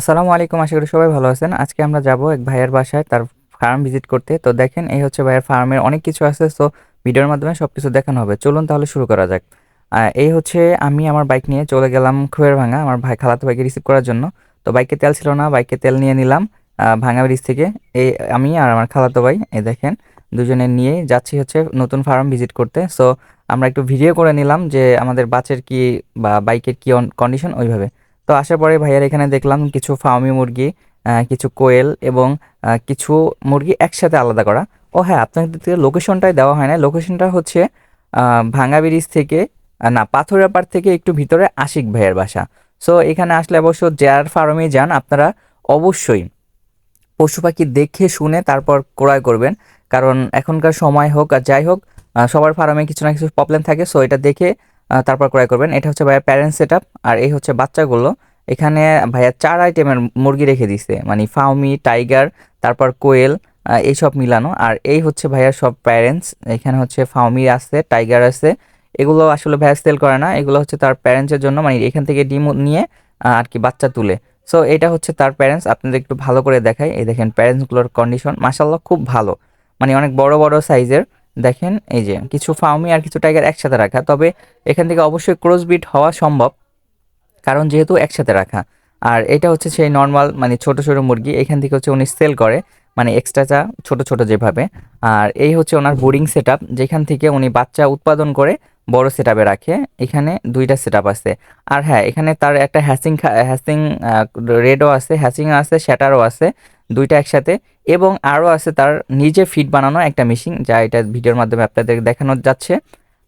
আসসালামু আলাইকুম, আশা করি সবাই ভালো আছেন। আজকে আমরা যাব এক ভাইয়ের বাসায়, তার ফার্ম ভিজিট করতে। তো দেখেন, এই হচ্ছে ভাইয়ের ফার্মের অনেক কিছু আছে তো ভিডিওর মাধ্যমে সব কিছু দেখানো হবে। চলুন তাহলে শুরু করা যাক। এই হচ্ছে আমি আমার বাইক নিয়ে চলে গেলাম ভাঙা আমার ভাই খালাতো ভাইকে রিসিভ করার জন্য। তো বাইকে তেল ছিল না বাইকে তেল নিয়ে নিলাম ভাঙা ব্রিজ থেকে। এই আমি আর আমার খালাতো ভাই, এই দেখেন, দুজনে নিয়ে যাচ্ছি হচ্ছে নতুন ফার্ম ভিজিট করতে। সো আমরা একটু ভিডিও করে নিলাম যে আমাদের বাসের কি বা বাইকের কি কন্ডিশন ওইভাবে। তো আসার পরে ভাইয়ার এখানে দেখলাম কিছু ফার্মি মুরগি কিছু কোয়েল এবং কিছু মুরগি একসাথে আলাদা করা। ও হ্যাঁ আপনাদের লোকেশনটাই দেওয়া হয় না লোকেশনটা হচ্ছে ভাঙা ব্রিজ থেকে না পাথরের থেকে একটু ভিতরে আশিক ভাইয়ের বাসা। সো এখানে আসলে অবশ্য যার ফার্মে যান, আপনারা অবশ্যই পশু পাখি দেখে শুনে তারপর ক্রয় করবেন। কারণ এখনকার সময় হোক আর যাই হোক সবার ফার্মে কিছু না কিছু প্রবলেম থাকে। সো এটা দেখে তারপর ক্রয় করবেন। এটা হচ্ছে ভাইয়া প্যারেন্ট সেট আর এই হচ্ছে বাচ্চাগুলো। এখানে ভাইয়া চার আইটেমের মুরগি রেখে দিছে মানে ফাউমি টাইগার তারপর কোয়েল এইসব মিলানো। আর এই হচ্ছে ভাইয়ার সব প্যারেন্টস এখানে হচ্ছে ফাউমি আছে টাইগার আছে। এগুলো আসলে ভাইয়া সেল করে না, এগুলো হচ্ছে তার প্যারেন্টসের জন্য মানে এখান থেকে ডিম নিয়ে আর কি বাচ্চা তুলে। সো এটা হচ্ছে তার প্যারেন্টস আপনাদের একটু ভালো করে দেখাই। এই দেখেন প্যারেন্টসগুলোর কন্ডিশন মাসাল্লাহ খুব ভালো। মানে অনেক বড় বড় সাইজের দেখেন, এই যে কিছু ফার্মি আর কিছু টাইগার একসাথে রাখা। তবে এখান থেকে অবশ্যই ক্রস বিট হওয়া সম্ভব, কারণ যেহেতু একসাথে রাখা। আর এটা হচ্ছে সেই নর্মাল মানে ছোট ছোট মুরগি, এখান থেকে হচ্ছে উনি সেল করে মানে এক্সট্রা চা ছোট ছোট যেভাবে। আর এই হচ্ছে ওনার বোরিং সেট যেখান থেকে উনি বাচ্চা উৎপাদন করে বড় সেট রাখে। এখানে দুইটা সেট আছে। আর হ্যাঁ এখানে তার একটা হ্যাসিং হ্যাসিং রেডও আছে, হ্যাসিংও আছে, শ্যাটারও আছে। দুইটা একসাথে এবং আরও আছে তার নিজে ফিট বানানো একটা মেশিন যা এটা ভিডিওর মাধ্যমে আপনাদের দেখানো যাচ্ছে।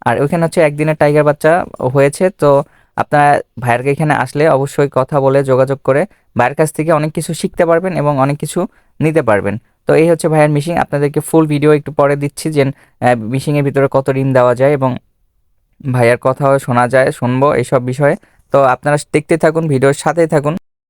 আর ওইখানে হচ্ছে একদিনের টাইগার বাচ্চা হয়েছে, তো আপনারা ভাইয়ের এখানে আসলে অবশ্যই কথা বলে যোগাযোগ করে ভাইয়ের কাছ থেকে অনেক কিছু শিখতে পারবেন এবং অনেক কিছু নিতে পারবেন। তো এই হচ্ছে ভাইয়ের মিশিং আপনাদেরকে ফুল ভিডিও একটু পরে দিচ্ছি যে মিশিংয়ের ভিতরে কত ঋণ দেওয়া যায় এবং ভাইয়ার কথাও শোনা যায়, শুনব এইসব বিষয়ে। তো আপনারা দেখতে থাকুন ভিডিওর সাথেই থাকুন।